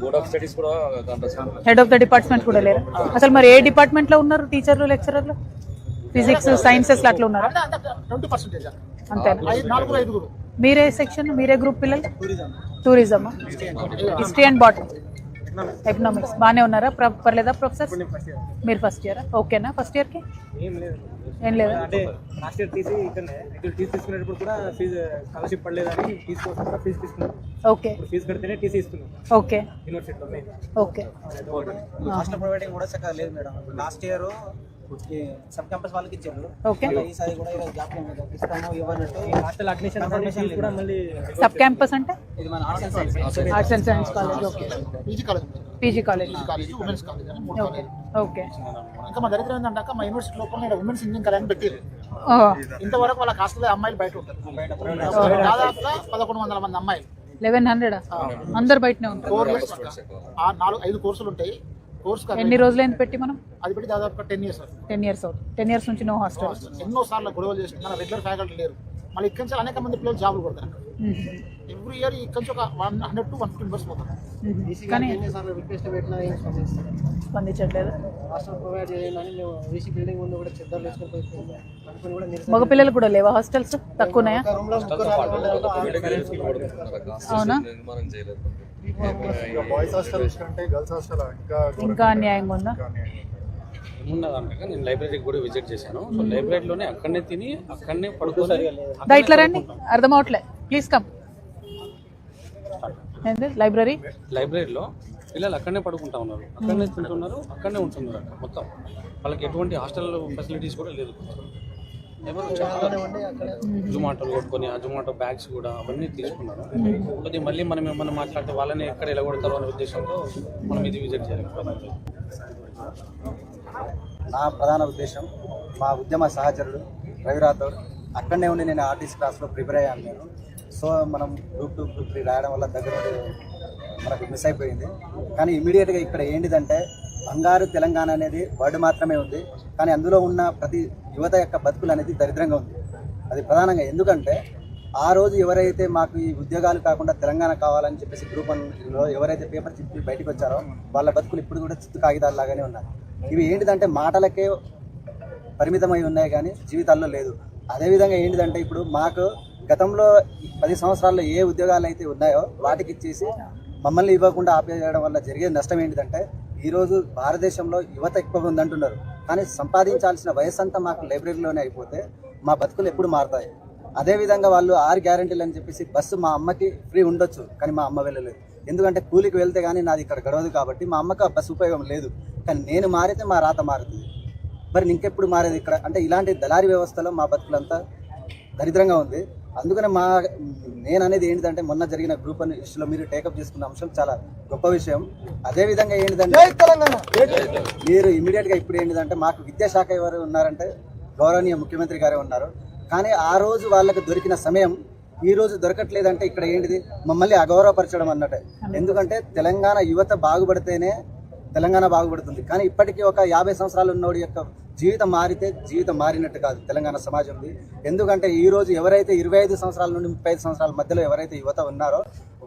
Head of studies కూడా contrast head of the department కూడా లేరు. అసలు మరి ఏ డిపార్ట్మెంట్లో ఉన్నారు టీచర్లు లెక్చరర్లు? ఫిజిక్స్ సైన్సెస్ అట్లా ఉన్నారు? అంత మీరే సెక్షన్ మీరే గ్రూప్ పిల్లలు? Tourism history and bottom economics బాగానే ఉన్నారా? ప్ర- పర్లేదా ప్రొఫెసర్ మీరు ఫస్ట్ ఇయర్ ఓకేనా ఫస్ట్ ఇయర్కి ఏం లేదు. అంటే లాస్ట్ ఇయర్ తీసి ఇక్కడనే ఇక్కడ టీసీ తీసుకునేటప్పుడు కూడా ఫీజు స్కాలర్షిప్ పడలేదని ఫీజు కోసం కూడా ఫీజు తీసుకున్నాం. ఓకే. ఇప్పుడు ఫీజు కడితేనే టీసీ ఇస్తున్నాం. ఓకే. యూనివర్సిటీలో మెయిన్ ఓకే. హాస్టల్ ప్రొవైడింగ్ కూడా చక్కగా లేదు madam. Last year sub campus వాళ్ళకి ఇచ్చారు. ఓకే. ఈసారి కూడా ఇలా జాబ్ ఇస్తాము ఇవ్వనట్టు హాస్టల్ అడ్మిషన్ ఫీజు కూడా మళ్ళీ సబ్ క్యాంపస్ అంటే? ఇది మన arts and science arts and science college okay PG college PG college college women's college అని మూడు ఓకే కాలేజ్ ఓకే ఇంకా మా దగ్గర ఏంటంటే మా యూనివర్సిటీ లోపల ఇక్కడ ఉమెన్స్ ఇంజినియరింగ్ కాలేజ్ అని పెట్టారు. ఇంతవరకు వాళ్ళ హాస్టల్ అమ్మాయిలు బయట ఉంటారు. దాదాపుగా పదకొండు వందల మంది అమ్మాయిలు. లెవెన్ హండ్రెడ్ అందరు బయటనే ఉంటారు. నాలుగు ఐదు కోర్సులు ఉంటాయి. కోర్స్ ఎన్ని రోజులైంది పెట్టి మనం? అది పెట్టి దాదాపుగా టెన్ ఇయర్స్ టెన్ ఇయర్స్ అవుతుంది. టెన్ ఇయర్స్ నుంచి నో హాస్టల్ ఎన్నో సార్లు గొడవలు చేస్తున్నారు రెగ్యులర్ ఫ్యాకల్టీ లేరు. మళ్ళీ ఇక్కడి నుంచి అనేక మంది పిల్లలు జాబులు కొడతారు ఎవ్రీ ఇయర్ ఇక్కడి నుంచి ఒక one hundred to one fifty members పోతారు. కానీ రిక్వెస్ట్ పెట్టినా ఏం స్పందించట్లేదు. హాస్టల్ ప్రొవైడ్ చేయాలని మేము వీసీ బిల్డింగ్ ముందు కూడా చెద్దర్లు వేసుకొని పోయి కూడా నిరసన మగ పిల్లలు కూడా లేవా? హాస్టల్స్ ముగ్గురు అవునా? చేయలేదు బాయ్స్ హాస్టల్ కంటే గర్ల్స్ హాస్టల్ ఇంకా ఇంకా అన్యాయంగా ఉందా? నేను లైబ్రరీకి కూడా విజిట్ చేశాను. సో లైబ్రరీలోనే అక్కడనే తిని అక్కడనే పడుకొని దా ఇట్లా రండి. అర్థం అవట్లే. ప్లీజ్ కమ్ లైబ్రరీ లైబ్రరీలో పిల్లలు అక్కడనే పడుకుంటా ఉన్నారు. అక్కడనే తింటున్నారు అక్కడనే ఉంటున్నారు మొత్తం. వాళ్ళకి ఎటువంటి హాస్టల్ ఫెసిలిటీస్ కూడా లేదు. జుమాటోలు కొట్టుకొని ఆ జుమాటో బ్యాగ్స్ కూడా అవన్నీ తీసుకున్నారు. కొద్దిగా మళ్ళీ మనం ఏమన్నా మాట్లాడితే వాళ్ళని ఎక్కడ ఎలగొడతారు అనే ఉద్దేశంతో మనం ఇది విజిట్ చేయాలి. నా ప్రధాన ఉద్దేశం మా ఉద్యమ సహచరుడు రవి రాథోడ్ అక్కడనే ఉండి నేను ఆర్టిస్ట్ క్లాస్లో ప్రిపేర్ అయ్యాను నేను. సో మనం గ్రూప్ టూ గ్రూప్ త్రీ రాయడం వల్ల దగ్గర మనకు మిస్ అయిపోయింది. కానీ ఇమీడియట్గా ఇక్కడ ఏంటిదంటే బంగారు తెలంగాణ అనేది వర్డ్ మాత్రమే ఉంది. కానీ అందులో ఉన్న ప్రతి యువత యొక్క బతుకులు అనేది దరిద్రంగా ఉంది. అది ప్రధానంగా ఎందుకంటే ఆ రోజు ఎవరైతే మాకు ఈ ఉద్యోగాలు కాకుండా తెలంగాణ కావాలని చెప్పేసి గ్రూప్ వన్లో ఎవరైతే పేపర్ చెప్పి బయటకు వచ్చారో వాళ్ళ బతుకులు ఇప్పుడు కూడా చిత్తు కాగితాల్లాగానే ఉన్నాయి. ఇవి ఏంటిదంటే మాటలకే పరిమితమై ఉన్నాయి కానీ జీవితాల్లో లేదు. అదేవిధంగా ఏంటిదంటే ఇప్పుడు మాకు గతంలో పది సంవత్సరాల్లో ఏ ఉద్యోగాలు అయితే ఉన్నాయో వాటికి ఇచ్చేసి మమ్మల్ని ఇవ్వకుండా ఆపేయడం వల్ల జరిగే నష్టం ఏంటిదంటే ఈరోజు భారతదేశంలో యువత ఎక్కువ ఉందంటున్నారు. కానీ సంపాదించాల్సిన వయసు అంతా మాకు లైబ్రరీలోనే అయిపోతే మా బతుకులు ఎప్పుడు మారుతాయి. అదేవిధంగా వాళ్ళు ఆరు గ్యారెంటీలు అని చెప్పేసి బస్సు మా అమ్మకి ఫ్రీ ఉండొచ్చు కానీ మా అమ్మ వెళ్ళలేదు. ఎందుకంటే కూలికి వెళ్తే కానీ నాది ఇక్కడ గడవదు కాబట్టి మా అమ్మకి ఆ బస్సు ఉపయోగం లేదు. కానీ నేను మారితే మా రాత మారుతుంది. మరి ఇంకెప్పుడు మారేది ఇక్కడ? అంటే ఇలాంటి దళారీ వ్యవస్థలో మా బతుకులంతా దరిద్రంగా ఉంది. అందుకనే మా నేను అనేది ఏంటిదంటే మొన్న జరిగిన గ్రూప్ అని ఇష్యూలో మీరు టేకప్ చేసుకున్న అంశం చాలా గొప్ప విషయం. అదే విధంగా ఏంటిదంటే మీరు ఇమీడియట్గా ఇప్పుడు ఏంటిదంటే మాకు విద్యాశాఖ ఎవరు ఉన్నారంటే గౌరవనీయ ముఖ్యమంత్రి గారే ఉన్నారు. కానీ ఆ రోజు వాళ్ళకి దొరికిన సమయం ఈ రోజు దొరకట్లేదంటే ఇక్కడ ఏంటిది? మమ్మల్ని అగౌరవపరచడం అన్నట్టే. ఎందుకంటే తెలంగాణ యువత బాగుపడితేనే తెలంగాణ బాగుపడుతుంది. కానీ ఇప్పటికీ ఒక యాభై సంవత్సరాలు ఉన్నోడి యొక్క జీవితం మారితే జీవితం మారినట్టు కాదు తెలంగాణ సమాజంది. ఎందుకంటే ఈరోజు ఎవరైతే ఇరవై ఐదు సంవత్సరాల నుండి ముప్పై ఐదు సంవత్సరాల మధ్యలో ఎవరైతే యువత ఉన్నారో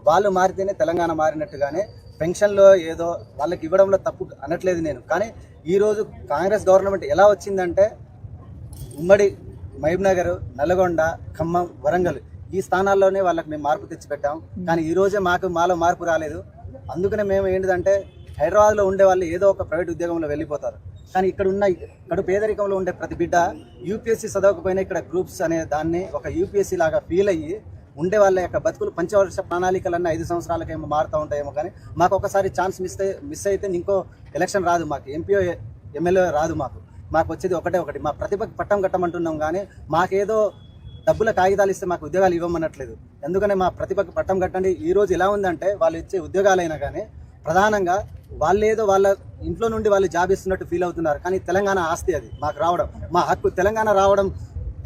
వాళ్ళు మారితేనే తెలంగాణ మారినట్టుగానే పెన్షన్లో ఏదో వాళ్ళకి ఇవ్వడంలో తప్పు అనట్లేదు నేను. కానీ ఈరోజు కాంగ్రెస్ గవర్నమెంట్ ఎలా వచ్చిందంటే ఉమ్మడి మహబూబ్నగర్ నల్గొండ ఖమ్మం వరంగల్ ఈ స్థానాల్లోనే వాళ్ళకి మేము మార్పు తెచ్చిపెట్టాం. కానీ ఈరోజే మాకు మాలో మార్పు రాలేదు. అందుకనే మేము ఏంటిదంటే హైదరాబాద్లో ఉండే వాళ్ళు ఏదో ఒక ప్రైవేట్ ఉద్యోగంలో వెళ్ళిపోతారు. కానీ ఇక్కడ ఉన్న ఇక్కడ పేదరికంలో ఉండే ప్రతి బిడ్డ యూపీఎస్సీ చదవకపోయినా ఇక్కడ గ్రూప్స్ అనే దాన్ని ఒక యూపీఎస్సీ లాగా ఫీల్ అయ్యి ఉండే వాళ్ళ యొక్క బతుకులు పంచవర్ష ప్రణాళికలన్నీ ఐదు సంవత్సరాలకేమో మారుతూ ఉంటాయేమో కానీ మాకు ఒకసారి ఛాన్స్ మిస్ మిస్ అయితే ఇంకో ఎలక్షన్ రాదు మాకు ఎంపీఓ ఎమ్మెల్యే రాదు మాకు. మాకు వచ్చేది ఒకటే ఒకటి. మా ప్రతిభకు పట్టం కట్టమంటున్నాం కానీ మాకేదో డబ్బుల కాగితాలు ఇస్తే మాకు ఉద్యోగాలు ఇవ్వమనట్లేదు. ఎందుకనే మా ప్రతిభకు పట్టం కట్టండి. ఈ రోజు ఎలా ఉందంటే వాళ్ళు ఇచ్చే ఉద్యోగాలైనా కానీ ప్రధానంగా వాళ్ళు ఏదో వాళ్ళ ఇంట్లో నుండి వాళ్ళు జాబ్ ఇస్తున్నట్టు ఫీల్ అవుతున్నారు. కానీ తెలంగాణ ఆస్తి అది. మాకు రావడం మా హక్కు తెలంగాణ రావడం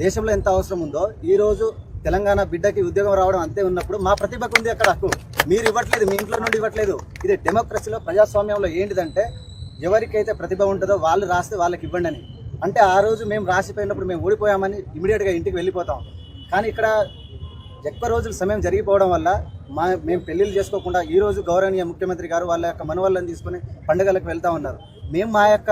దేశంలో ఎంత అవసరం ఉందో ఈ రోజు తెలంగాణ బిడ్డకి ఉద్యోగం రావడం అంతే ఉన్నప్పుడు మా ప్రతిభకు ఉంది అక్కడ హక్కు. మీరు ఇవ్వట్లేదు మీ ఇంట్లో నుండి ఇవ్వట్లేదు. ఇది డెమోక్రసీలో ప్రజాస్వామ్యంలో ఏంటిదంటే ఎవరికైతే ప్రతిభ ఉంటుందో వాళ్ళు రాస్తే వాళ్ళకి ఇవ్వండి అని. అంటే ఆ రోజు మేము రాసిపోయినప్పుడు మేము ఓడిపోయామని ఇమీడియట్గా ఇంటికి వెళ్ళిపోతాం. కానీ ఇక్కడ ఎక్కువ రోజులు సమయం జరిగిపోవడం వల్ల మా మేము పెళ్ళిళ్ళు చేసుకోకుండా ఈరోజు గౌరవనీయ ముఖ్యమంత్రి గారు వాళ్ళ యొక్క మనవళ్ళని తీసుకొని పండుగలకు వెళ్తా ఉన్నారు. మేము మా యొక్క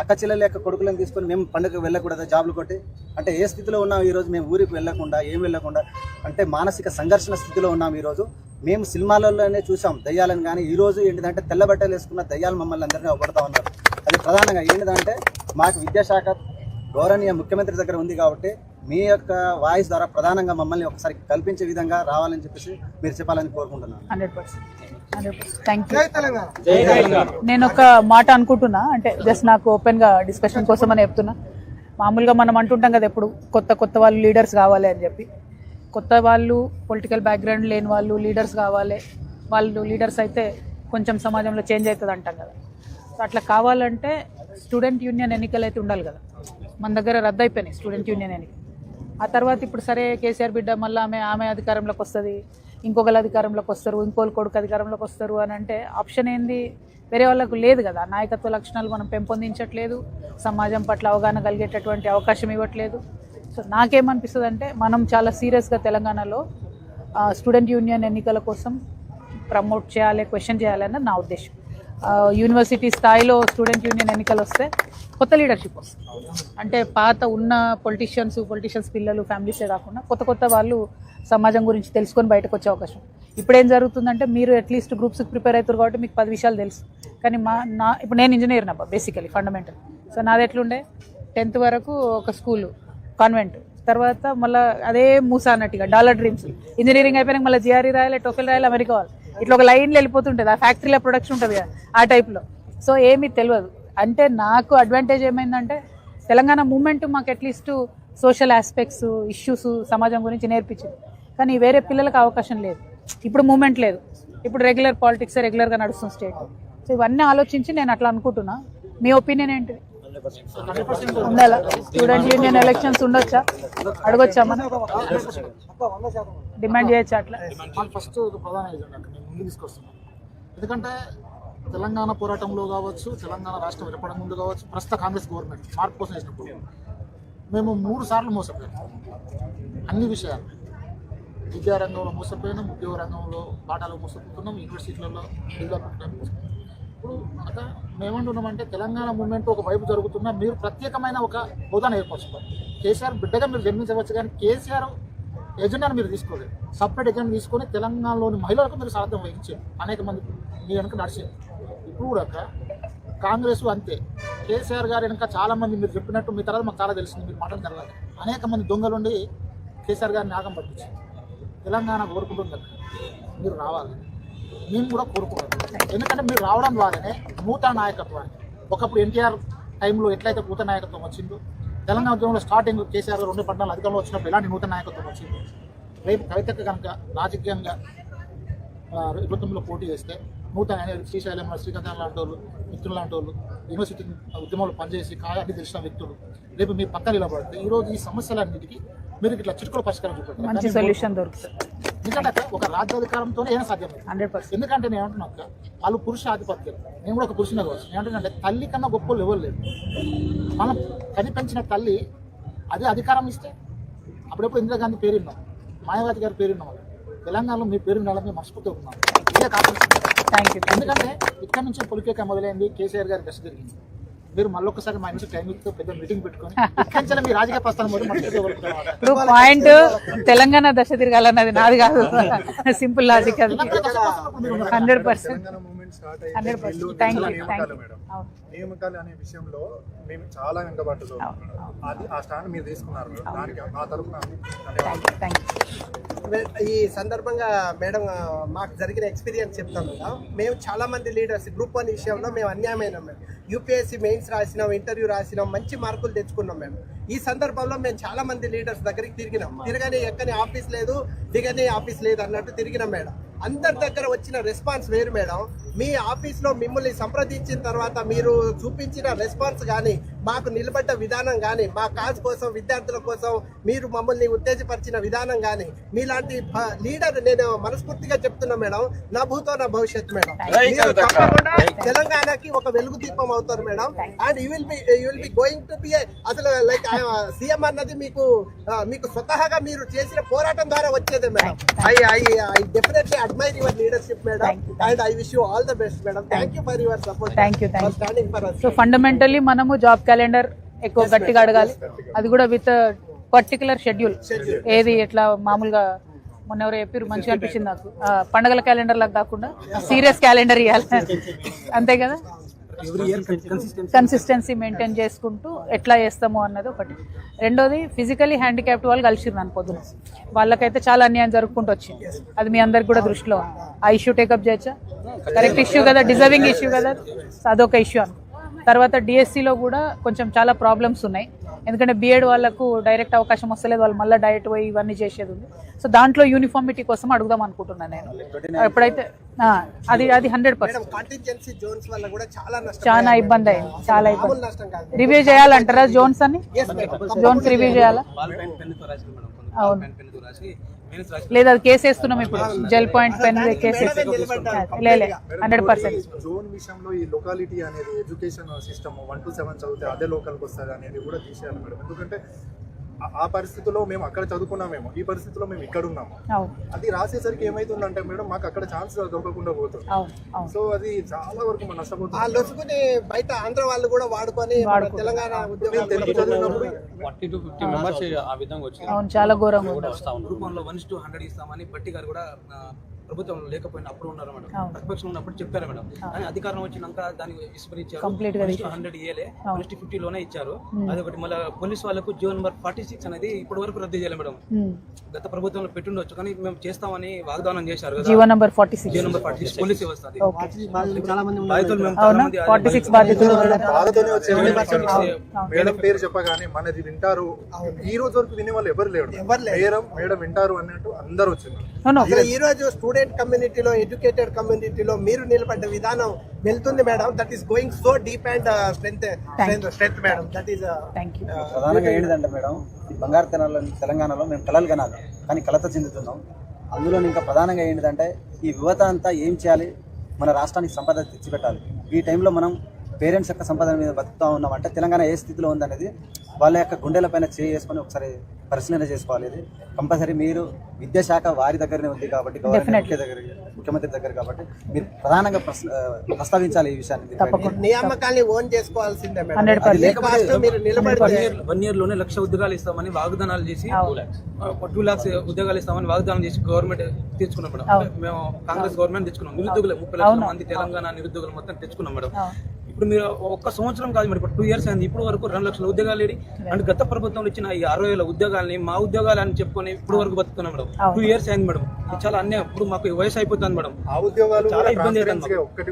అక్క చెల్లెల యొక్క కొడుకులను తీసుకొని మేము పండుగకు వెళ్ళకూడదు జాబులు కొట్టి అంటే ఏ స్థితిలో ఉన్నాం ఈరోజు మేము ఊరికి వెళ్ళకుండా ఏం వెళ్ళకుండా అంటే మానసిక సంఘర్షణ స్థితిలో ఉన్నాం ఈరోజు మేము సినిమాలలోనే చూసాం దయ్యాలను కానీ ఈరోజు ఏంటిదంటే తెల్లబట్టలు వేసుకున్న దయ్యాలు మమ్మల్ని అందరినీ అవపడతా ఉన్నారు. అది ప్రధానంగా ఏంటిదంటే మాకు విద్యాశాఖ గౌరవనీయ ముఖ్యమంత్రి దగ్గర ఉంది కాబట్టి మీ యొక్క వాయిస్ ద్వారా ప్రధానంగా మమ్మల్ని ఒకసారి కల్పించే విధంగా రావాలని చెప్పేసి మీరు చెప్పాలని కోరుకుంటున్నాను. Hundred percent. నేను ఒక మాట అనుకుంటున్నా అంటే జస్ట్ నాకు ఓపెన్గా డిస్కషన్ కోసం అని చెప్తున్నా. మామూలుగా మనం అంటుంటాం కదా ఎప్పుడు కొత్త కొత్త వాళ్ళు లీడర్స్ కావాలి అని చెప్పి. కొత్త వాళ్ళు పొలిటికల్ బ్యాక్గ్రౌండ్ లేని వాళ్ళు లీడర్స్ కావాలి. వాళ్ళు లీడర్స్ అయితే కొంచెం సమాజంలో చేంజ్ అవుతుంది అంటాం కదా. సో అట్లా కావాలంటే స్టూడెంట్ యూనియన్ ఎన్నికలు అయితే ఉండాలి కదా. మన దగ్గర రద్దు అయిపోయినాయి స్టూడెంట్ యూనియన్ ఎన్నికలు. ఆ తర్వాత ఇప్పుడు సరే కేసీఆర్ బిడ్డ మళ్ళీ ఆమె ఆమె అధికారంలోకి వస్తుంది ఇంకొకరు అధికారంలోకి వస్తారు ఇంకోరు కొడుకు అధికారంలోకి వస్తారు అని అంటే ఆప్షన్ ఏంది? వేరే వాళ్ళకు లేదు కదా. నాయకత్వ లక్షణాలు మనం పెంపొందించట్లేదు సమాజం పట్ల అవగాహన కలిగేటటువంటి అవకాశం ఇవ్వట్లేదు. సో నాకేమనిపిస్తుంది అంటే మనం చాలా సీరియస్గా తెలంగాణలో స్టూడెంట్ యూనియన్ ఎన్నికల కోసం ప్రమోట్ చేయాలి క్వశ్చన్ చేయాలన్నది నా ఉద్దేశం. యూనివర్సిటీ స్థాయిలో స్టూడెంట్ యూనియన్ ఎన్నికలు వస్తే కొత్త లీడర్షిప్ వస్తుంది. అంటే పాత ఉన్న పొలిటీషియన్స్ పొలిటీషియన్స్ పిల్లలు ఫ్యామిలీసే కాకుండా కొత్త కొత్త వాళ్ళు సమాజం గురించి తెలుసుకొని బయటకు వచ్చే అవకాశం. ఇప్పుడు ఏం జరుగుతుందంటే మీరు అట్లీస్ట్ గ్రూప్స్కి ప్రిపేర్ అవుతారు కాబట్టి మీకు పది విషయాలు తెలుసు. కానీ మా నా ఇప్పుడు నేను ఇంజనీర్ నబ్బా బేసికలీ ఫండమెంటల్ సో నాది ఎట్లుండే? టెన్త్ వరకు ఒక స్కూలు కాన్వెంట్ తర్వాత మళ్ళీ అదే మూసా అన్నట్టుగా డాలర్ డ్రీమ్స్ ఇంజనీరింగ్ అయిపోయినాక మళ్ళీ జిఆర్ఈ రాయాలి టోఫెల్ రాయాలి అమెరికా వాళ్ళు ఇట్లా ఒక లైన్లో వెళ్ళిపోతుంటుంది. ఆ ఫ్యాక్టరీలో ప్రొడక్షన్ ఉంటుంది కదా ఆ టైప్లో సో ఏమీ తెలియదు. అంటే నాకు అడ్వాంటేజ్ ఏమైందంటే తెలంగాణ మూమెంట్ మాకు at least social aspects issues సమాజం గురించి నేర్పించింది. కానీ వేరే పిల్లలకు అవకాశం లేదు. ఇప్పుడు మూమెంట్ లేదు. ఇప్పుడు రెగ్యులర్ పాలిటిక్స్ రెగ్యులర్గా నడుస్తుంది స్టేట్ సో ఇవన్నీ ఆలోచించి నేను అట్లా అనుకుంటున్నా. మీ ఒపీనియన్ ఏంటిది? ఉండాలా? స్టూడెంట్ యూనియన్ ఎలక్షన్స్ ఉండొచ్చా? అడగొచ్చా మనం డిమాండ్ చేయొచ్చా అట్లా? ఫస్ట్ ప్రధాన ముందు తీసుకొస్తున్నాం. ఎందుకంటే తెలంగాణ పోరాటంలో కావచ్చు తెలంగాణ రాష్ట్రం ఏర్పడక ముందు కావచ్చు ప్రస్తుత కాంగ్రెస్ గవర్నమెంట్ మార్పు కోసం వేసినప్పుడు మేము మూడు సార్లు మోసపోయాం. అన్ని విషయాలు. విద్యారంగంలో మోసపోయినాం ఉద్యోగ రంగంలో పాఠాలు మోసపోతున్నాం యూనివర్సిటీలలో డెవలప్మెంట్. ఇప్పుడు అక్కడ మేమంటున్నామంటే తెలంగాణ మూమెంట్ ఒక వైపు జరుగుతున్నా మీరు ప్రత్యేకమైన ఒక హోదాను ఏర్పరచుకోవాలి కేసీఆర్ బిడ్డగా మీరు జన్మించవచ్చు కానీ కేసీఆర్ ఎజెండాను మీరు తీసుకోలేదు. సపరేట్ ఎజెండా తీసుకొని తెలంగాణలోని మహిళలకు మీరు సాధ్యం వహించారు. అనేక మంది మీ వెనక నడిచారు. ఇప్పుడు కూడా కాంగ్రెస్ అంతే. కేసీఆర్ గారు వెనక చాలామంది మీరు చెప్పినట్టు మీ తర్వాత మాకు చాలా తెలిసింది మీరు మాటలు జరగాలి అనేక మంది దొంగలుండి కేసీఆర్ గారిని నాగం పట్టించారు. తెలంగాణ కోరుకుంటుంది మీరు రావాలి. మేము కూడా కోరుకోవాలి. ఎందుకంటే మీరు రావడం ద్వారానే నూతన నాయకత్వాన్ని. ఒకప్పుడు ఎన్టీఆర్ టైంలో ఎట్లయితే నూతన నాయకత్వం వచ్చిందో తెలంగాణ ఉద్యమంలో స్టార్టింగ్ కేసీఆర్ రెండు పట్టణాలు అధికారంలో వచ్చినప్పుడు ఎలాంటి నూతన నాయకత్వం వచ్చిందో? రేపు కవితకు కనుక రాజకీయంగా ప్రభుత్వంలో పోటీ చేస్తే నూతన శ్రీశైలం శ్రీకాంత్ లాంటి వాళ్ళు మిత్రులు లాంటి వాళ్ళు యూనివర్సిటీ ఉద్యమంలో పనిచేసి కాయాన్ని తెలిసిన వ్యక్తులు రేపు మీ పక్కన నిలబడితే ఈ రోజు ఈ సమస్యలన్నిటికీ మీరు ఇట్లా చిట్టుకుల పరిష్కారం చూపెట్టారు మంచి సొల్యూషన్ దొరుకుతుంది. ఎందుకంటే ఒక రాజ్యాధికారంతోనే ఏమైనా పర్సెంట్. ఎందుకంటే నేను అంటున్నా అక్క వాళ్ళు పురుష ఆధిపత్యం. నేను కూడా ఒక పురుషుని కావచ్చు. అంటున్నా తల్లి కన్నా గొప్ప ఎవరు లేరు. మనం కని పెంచిన తల్లి అదే అధికారం ఇస్తే అప్పుడెప్పుడు ఇందిరాగాంధీ పేరున్నాం మాయావతి గారి పేరున్నాం తెలంగాణలో మీ పేరు వినాలని మేము మనస్ఫూర్తి ఉన్నాం ఇదే కాకుండా థ్యాంక్ యూ ఎందుకంటే ఇక్కడ నుంచి పొలికేక మొదలైంది కేసీఆర్ గారి దశ జరిగింది. మీరు మళ్ళొకసారి మా ఇంటి టైం ఇస్తూ పెద్ద మీటింగ్ పెట్టుకొని ఇక్కడి మీ రాజకీయ ప్రస్థానం పాయింట్ తెలంగాణ దశ తిరగాలన్నది నాది కాదు. సింపుల్ లాజిక్ అది. హండ్రెడ్ పర్సెంట్ స్టార్ట్ నియామకాలు మేడం. అనే విషయంలో మేము చాలా వెనుకబడ్డదు అది ఆ స్టాండ్ మీరు తీసుకున్నారు దానికి మా తరఫున ఈ సందర్భంగా మేడం ఆ, మాకు జరిగిన ఎక్స్పీరియన్స్ చెప్తాం కదా మేము చాలా మంది లీడర్స్ గ్రూప్ వన్ విషయంలో మేము అన్యాయమైనాం మేము యూపీఎస్సీ మెయిన్స్ రాసినాం ఇంటర్వ్యూ రాసినాం మంచి మార్కులు తెచ్చుకున్నాం మేము ఈ సందర్భంలో మేము చాలా మంది లీడర్స్ దగ్గరికి తిరిగినాం. తిరగని ఎక్కని ఆఫీస్ లేదు దిగని ఆఫీస్ లేదు అన్నట్టు తిరిగినాం మేడం. అందరి దగ్గర వచ్చిన రెస్పాన్స్ వేరు మేడం. మీ ఆఫీస్లో మిమ్మల్ని సంప్రదించిన తర్వాత మీరు చూపించిన రెస్పాన్స్ కానీ మాకు నిలబడ్డ విధానం కానీ మా కాజ్ కోసం విద్యార్థుల కోసం మీరు మమ్మల్ని ఉత్తేజపరిచిన విధానం కానీ మీలాంటి లీడర్ నేను మనస్ఫూర్తిగా చెప్తున్నా మేడం. నా భూతో నా భవిష్యత్ మేడం. తప్పకుండా తెలంగాణకి ఒక వెలుగు దీపం అవుతారు madam. And you will be you will be going to be అసలు లైక్ సీఎం అన్నది మీకు మీకు స్వతహాగా మీరు చేసిన పోరాటం ద్వారా వచ్చేదే madam. I I I definitely admire your leadership madam and I wish you all the best madam thank you for your support you. Standing for so fundamentally మనము జాబ్ క్యాలెండర్ ఎక్కువ గట్టిగా అడగాలి. అది కూడా విత్ పర్టికులర్ షెడ్యూల్ ఏది ఎట్లా మామూలుగా మొన్న ఎవరో చెప్పారు మంచిగా అనిపించింది నాకు. పండగల క్యాలెండర్ లాగా కాకుండా సీరియస్ క్యాలెండర్ ఇవ్వాలి అంతే కదా? కన్సిస్టెన్సీ మెయింటైన్ చేసుకుంటూ ఎట్లా చేస్తాము అన్నది ఒకటి. రెండోది ఫిజికలీ హ్యాండిక్యాప్డ్ వాళ్ళు కలిసిరు నన్ను పొద్దున. వాళ్ళకైతే చాలా అన్యాయం జరుపుకుంటూ వచ్చింది. అది మీ అందరికి కూడా దృష్టిలో. ఆ ఇష్యూ టేకప్ చేయొచ్చా? కరెక్ట్ ఇష్యూ కదా? డిజర్వింగ్ ఇష్యూ కదా? అదొక ఇష్యూ అను తర్వాత డిఎస్సిలో కూడా కొంచెం చాలా ప్రాబ్లమ్స్ ఉన్నాయి. ఎందుకంటే బీఎడ్ వాళ్ళకు డైరెక్ట్ అవకాశం వస్తలేదు. వాళ్ళు మళ్ళీ డైరెక్ట్ పోయి ఇవన్నీ చేసేది ఉంది. సో దాంట్లో యూనిఫార్మిటీ కోసం అడుగుదాం అనుకుంటున్నాను నేను. ఎప్పుడైతే ఆ, అది అది hundred madam percent contingency zones వల్ల కూడా చాలా ఇబ్బంది అయింది చాలా ఇబ్బంది. రివ్యూ చేయాలంటారా జోన్స్ అని. జోన్స్ రివ్యూ చేయాలా? అవును. లేదా అది కేసు వేస్తున్నాం ఇప్పుడు. జెల్ పాయింట్ పెన్ కేసు లేలే హండ్రెడ్ పర్సెంట్ జోన్ విషయంలో ఈ లొకాలిటీ అనేది education system one two seven చదివితే అదే లోకల్కి వస్తుంది అనేది కూడా తీసేయాలి మేడం ఎందుకంటే ఆ- పరిస్థితిలో మేము అక్కడ చదువుకున్నామేమో ఈ పరిస్థితిలో మేము ఇక్కడ ఉన్నాము అవును. అది రాసేసరికి ఏమైతుందంటే మేడం మాకు అక్కడ ఛాన్స్ దొరకకుండా పోతుంది. అవును అవును. సో అది చాలా వరకు మనం ఆ నష్టపోతుంది బయట ఆంధ్ర వాళ్ళు కూడా వాడుకొని. తెలంగాణ చాలా ఘోరంగా ఉంది. వస్తా ఉన్నారు. గ్రూప్ వన్లో వన్ టు హండ్రెడ్ ఇస్తామని బట్టి గారు కూడా ఆ, ప్రభుత్వంలో లేకపోయినా అప్పుడు ఉన్నారు మేడం. ప్రతిపక్షం ఉన్నప్పుడు చెప్పారు మేడం. కానీ అధికారం వచ్చినాక దాన్ని విస్మరించారు. హండ్రెడ్ అవును. వన్ ఫిఫ్టీ లోనే ఇచ్చారు. అదొకటి మళ్ళీ పోలీస్ వాళ్ళకు జోన్ నెంబర్ ఫార్టీ సిక్స్ అనేది ఇప్పటి వరకు రద్దు చేయాలి మేడం. గత ప్రభుత్వంలో పెట్టుండొచ్చు కానీ మేము చేస్తామని వాగ్దానం చేశారు కదా. GO number forty six number forty six police వ్యవస్థ అవును. మేడం పేరు చెప్పగానే మనది వింటారు. ఈ రోజు వరకు వినే వాళ్ళు ఎవరు లేరు. మేడం మేడం వింటారు అన్నట్టు అందరు వచ్చింది ఈ రోజు స్టూడెంట్ కమ్యూనిటీలో ఎడ్యుకేటెడ్ కమ్యూనిటీలో మీరు నిలబడ్డ విధానం వెళ్తుంది madam. That is going so deep and strength strength madam. That is thank you ప్రధానంగా ఏంటిదంటే మేడం ఈ బంగారు తెనాల తెలంగాణలో మేము కలలు కనాలి కానీ కలత చెందుతున్నాం. అందులో ఇంకా ప్రధానంగా ఏంటిదంటే ఈ యువత అంతా ఏం చేయాలి? మన రాష్ట్రానికి సంపద తెచ్చిపెట్టాలి. ఈ టైంలో మనం పేరెంట్స్ యొక్క సంపద మీద బతుకుతా ఉన్నాం అంటే తెలంగాణ ఏ స్థితిలో ఉందనేది వాళ్ళ యొక్క గుండెల పైన చేయి చేసుకొని ఒకసారి పరిశీలన చేసుకోవాలి. ఇది కంపల్సరీ మీరు విద్యాశాఖ వారి దగ్గరనే ఉంది కాబట్టి గవర్నమెంట్. దగ్గర ముఖ్యమంత్రి దగ్గర కాబట్టి మీరు ప్రధానంగా ప్రస్తావించాలి ఈ విషయాన్ని. నియామకాన్ని ఓన్ చేసుకోవాల్సిందే వన్ ఇయర్లోనే లక్ష ఉద్యోగాలు ఇస్తామని వాగ్దానాలు చేసి టూ లాక్స్ ఉద్యోగాలు ఇస్తామని వాగ్దానం చేసి గవర్నమెంట్ తెచ్చుకున్నాం మేడం. మేము కాంగ్రెస్ గవర్నమెంట్ తెచ్చుకున్నాం. నిరుద్యోగులు ముప్పై లక్షల మంది తెలంగాణ నిరుద్యోగులు మొత్తం తెచ్చుకున్నాం మేడం. ఇప్పుడు మీరు ఒక్క సంవత్సరం కాదు మరి ఇప్పుడు టూ ఇయర్స్ అయింది. ఇప్పుడు వరకు రెండు లక్షల ఉద్యోగాలు ఏడి అంటే గత ప్రభుత్వంలో ఇచ్చిన ఈ అరవై వేల ఉద్యోగాలని మా ఉద్యోగాలు అని చెప్పుకొని ఇప్పుడు వరకు బతుకుతున్నాం మేడం. టూ ఇయర్స్ అయింది మేడం. ఇది చాలా అన్యాయం. ఇప్పుడు మాకు వయసు అయిపోతుంది మేడం. ఆ ఉద్యోగాలు చాలా ఇబ్బంది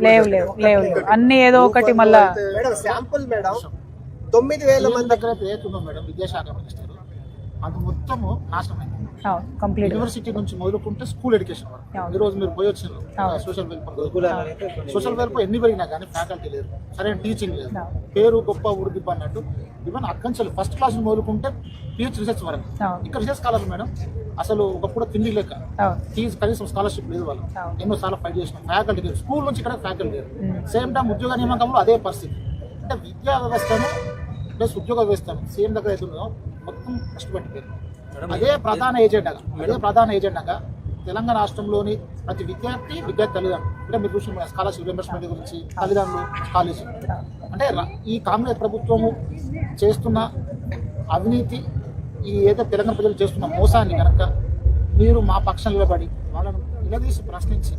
లేవు లేవు లేవు అన్ని ఏదో ఒకటి మళ్ళా మేడం శాంపుల్ మేడం తొమ్మిది వేల మంది దగ్గర మేడం విద్యాశాఖ మినిస్టర్ అది మొత్తము నాశనమైంది. కంప్లీట్ యూనివర్సిటీ నుంచి మొదలుకుంటే స్కూల్ ఎడ్యుకేషన్ వరకు. ఈ రోజు మీరు పోయి వచ్చిన సోషల్ వెల్ఫేర్ సోషల్ వెల్ఫేర్ ఎన్ని పెరిగినా కానీ ఫ్యాకల్టీ లేదు సరైన టీచింగ్ లేదు. పేరు గొప్ప ఉడికి అన్నట్టు ఈవెన్ అక్కడి ఫస్ట్ క్లాస్ మొదలుకుంటే పిహెచ్ రీసెర్చ్ వరకు. ఇక్కడ రీసెర్చ్ స్కాలర్ మేడం. అసలు ఒకప్పుడు తిండి లెక్క అవును. ఫీజు కనీసం స్కాలర్షిప్ లేదు వాళ్ళు. ఎన్నో సార్లు ఫైట్ చేసిన. ఫ్యాకల్టీ లేదు స్కూల్ నుంచి ఇక్కడ ఫ్యాకల్టీ లేదు సేమ్ టైం ఉద్యోగ నియామకంలో అదే పరిస్థితి. అంటే విద్యా వ్యవస్థను ప్లస్ ఉద్యోగ వ్యవస్థను సేమ్ దగ్గర అవుతుందో మొత్తం కష్టపెట్టిపోయారు అదే ప్రధాన ఏజెండాగా అదే ప్రధాన ఏజెండాగా తెలంగాణ రాష్ట్రంలోని ప్రతి విద్యార్థి విద్యార్థి తల్లిదండ్రులు అంటే మీరు చూసిన స్కాలర్షిప్ రియంబర్స్మెంట్ గురించి తల్లిదండ్రులు కాలేజీ అంటే ఈ కాంగ్రెస్ ప్రభుత్వము చేస్తున్న అవినీతి ఈ ఏదో తెలంగాణ ప్రజలు చేస్తున్న మోసాన్ని కనుక మీరు మా పక్షం నిలబడి వాళ్ళను నిలదీసి ప్రశ్నించి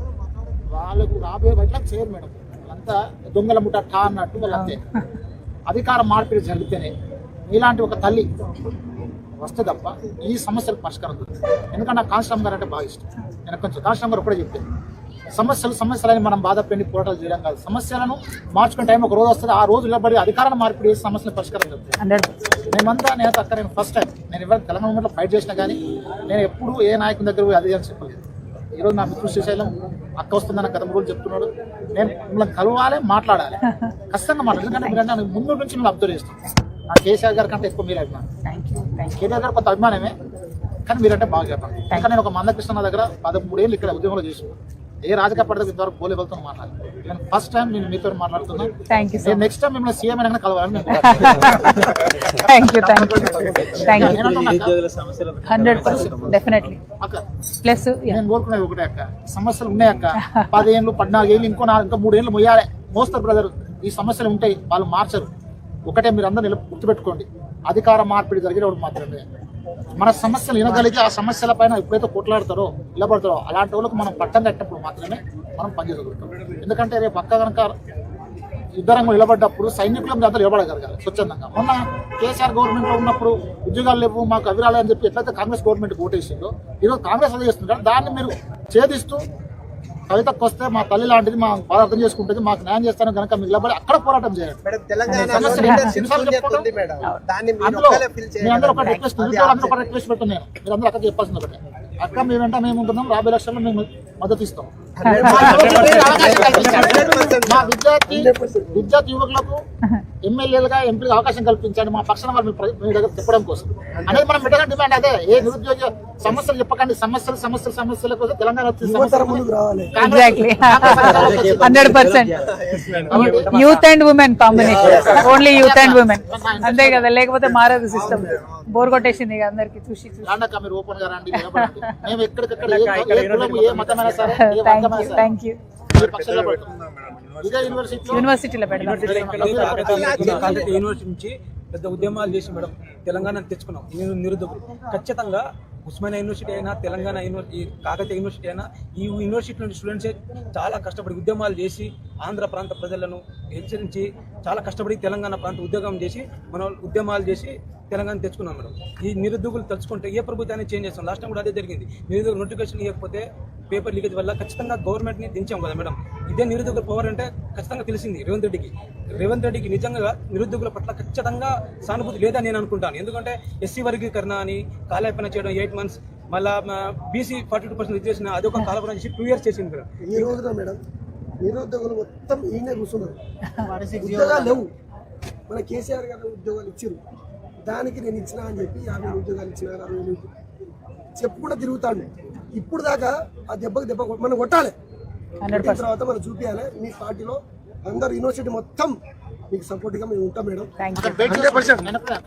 వాళ్ళకు రాబోయే బయట చేయరు మేడం. వాళ్ళంతా దొంగల ముఠ ఠా అన్నట్టు వాళ్ళంతే. అధికార మార్పిడి జరిగితేనే ఇలాంటి ఒక తల్లి వస్తే తప్ప ఈ సమస్యలకు పరిష్కారం దొరుకుతుంది. ఎందుకంటే నాకు కాంశ్రామ్ గారు అంటే బాగా ఇష్టం. నేను కొంచెం కాంశ్రామ్ గారు ఒకటే చెప్పాను సమస్యలు సమస్యలని మనం బాధపడి పోరాటాలు చేయడం కాదు. సమస్యలను మార్చుకునే టైం ఒక రోజు వస్తుంది. ఆ రోజు నిలబడి అధికారాన్ని మార్పిడి చేసి సమస్యల పరిష్కారం హండ్రెడ్ మేమంతా నేను అక్కడ నేను ఫస్ట్ టైం నేను ఎవరు తెలంగాణ మూమెంట్లో ఫైట్ చేసినా కానీ నేను ఎప్పుడు ఏ నాయకుని దగ్గర పోయి అది అని చెప్పలేదు. ఈరోజు నా మిత్రుడు శ్రీశైలం అక్క వస్తుందని గత రోజు చెప్తున్నాడు. నేను మిమ్మల్ని కలవాలి మాట్లాడాలి. ఖచ్చితంగా మాట్లాడాలి. ఎందుకంటే నాకు ముందు నుంచి నేను అబ్జర్వ్ చేస్తాను నా కేసీఆర్ గారి కంటే ఎక్కువ మీరు అభిమానం. థ్యాంక్ యూ థ్యాంక్ కేటీఆర్ గారు కొంత అభిమానమే కానీ మీరంటే బాగా చెప్పాను ఇంకా నేను ఒక మందకృష్ణ దగ్గర పదమూడేళ్ళు ఇక్కడ ఉద్యోగంలో చేసి ఏ రాజకీయ పడత ఇంతవరకు పోలే వెళ్తాను మాట్లాడాలి నేను ఫస్ట్ టైం నేను మీతో మాట్లాడుతున్నాను నెక్స్ట్ టైం మిమ్మల్ని సీఎం అయినా కలవాలని ప్లస్ నేను కోరుకునేది ఒకటే అక్క. సమస్యలు ఉన్నాయి అక్క. పదేళ్ళు పద్నాలుగేళ్ళు ఇంకో నాలుగు ఇంకా మూడేళ్ళు మొయ్యాలి. మోస్తారు బ్రదర్ ఈ సమస్యలు ఉంటాయి వాళ్ళు మార్చరు. ఒకటే మీరు అందరూ గుర్తుపెట్టుకోండి. అధికార మార్పిడి జరిగినప్పుడు మాత్రమే. మన సమస్యలు వినగలిగి ఆ సమస్యల పైన ఎప్పుడైతే కొట్లాడతారో నిలబడతారో అలాంటి వాళ్ళకు మనం పట్టం కట్టినప్పుడు మాత్రమే మనం పనిచేయగలుగుతాం. ఎందుకంటే రేపు పక్క కనుక యుద్ధరంగం నిలబడ్డప్పుడు సైనికుల మీద అందరూ నిలబడగలగాలి స్వచ్ఛందంగా. మొన్న కేసీఆర్ గవర్నమెంట్లో ఉన్నప్పుడు ఉద్యోగాలు లేవు మాకు అవిరాలి అని చెప్పి ఎట్లయితే కాంగ్రెస్ గవర్నమెంట్ ఓటేసిందో ఈరోజు కాంగ్రెస్ అదే చేస్తుంటారు దాన్ని మీరు ఛేదిస్తూ కవితకు వస్తే మా తల్లి లాంటిది మా బాధ అర్థం చేసుకుంటుంది మాకు న్యాయం చేస్తాను కనుక మీరు నిలబడి అక్కడ పోరాటం చేయండి. అందులో ఒక్కలే fill మీ అందరూ ఒక. రిక్వెస్ట్ అది నిరుద్యోగులందరూ ఒక రిక్వెస్ట్ పెట్టాను నేను మీరు అందరూ అక్కడ చెప్పాల్సింది ఒకటే. అక్క మేము వెంట మేము ఉంటున్నాం రాబోయే లక్షల్లో మేము మద్దతు ఇస్తాం మా విద్యార్థి విద్యార్థి యువకులకు ఎమ్మెల్యేలుగా ఎంపీగా అవకాశం కల్పించండి మా పక్షాన వాళ్ళు మీ దగ్గర చెప్పడం కోసం. అనేది మనం పెట్టగా డిమాండ్ అదే. ఏ నిరుద్యోగ సమస్యలు చెప్పకండి. సమస్యలు సమస్యలు సమస్యల కోసం Telangana youth and women combination only youth and women అంతే కదా లేకపోతే మారదు సిస్టమ్ బోర్ కొట్టేసింది ఇక అందరికి. చూసి చూసి. మీరు ఓపెన్గా రండి. మేము ఎక్కడికక్కడ ఏ ఏ కులం ఏ మతమైనా థ్యాంక్ యూ పెడతాం. యూనివర్సిటీలో యూనివర్సిటీ నుంచి పెద్ద ఉద్యమాలు చేసి మేడం తెలంగాణ తెచ్చుకున్నాం. నిరు- నిరుద్యోగులు. ఖచ్చితంగా ఉస్మానియా యూనివర్సిటీ అయినా తెలంగాణ యూనివర్సిటీ కాకతీయ యూనివర్సిటీ అయినా ఈ యూనివర్సిటీ నుండి స్టూడెంట్సే చాలా కష్టపడి ఉద్యమాలు చేసి ఆంధ్ర ప్రాంత ప్రజలను హెచ్చరించి చాలా కష్టపడి తెలంగాణ ప్రాంత ఉద్యోగం చేసి మన ఉద్యమాలు చేసి తెలంగాణ తెచ్చుకున్నాం మేడం. ఈ నిరుద్యోగులు తలుచుకుంటే ఏ ప్రభుత్వాన్ని చేంజ్ చేస్తాం? లాస్ట్ టైం కూడా అదే జరిగింది. నిరుద్యోగ నోటిఫికేషన్ ఇవ్వకపోతే పేపర్ లీకేజ్ వల్ల ఖచ్చితంగా గవర్నమెంట్ని దించాం కదా మేడం. ఇదే నిరుద్యోగ పవర్ అంటే ఖచ్చితంగా తెలిసింది రేవంత్ రెడ్డికి. రేవంత్ రెడ్డికి నిజంగా నిరుద్యోగుల పట్ల ఖచ్చితంగా సానుభూతి లేదని నేను అనుకుంటాను. ఎందుకంటే ఎస్సీ వర్గీకరణ అని కాలేపన చేయడం ఎయిట్ మంత్స్ మళ్ళా బీసీ ఫార్టీ టూ పర్సెంట్ చేసిన అదొక కాలపన చేసి టూ ఇయర్స్ చేసింది మేడం ఈ రోజున మేడం నిరుద్యోగులు మొత్తం ఈయనే కూర్చున్నారు. ఉద్యోగాలు లేవు. మన కేసీఆర్ గారు ఉద్యోగాలు ఇచ్చారు దానికి నేను ఇచ్చిన అని చెప్పి యాభై ఉద్యోగాలు ఇచ్చిన అరవై వేలు చెప్పు కూడా తిరుగుతాడు. ఇప్పుడు దాకా ఆ దెబ్బకి దెబ్బ మనం కొట్టాలి. తర్వాత మనం చూపించాలి మీ పార్టీలో అందరు యూనివర్సిటీ మొత్తం మీకు సపోర్ట్గా మేము ఉంటాం మేడం.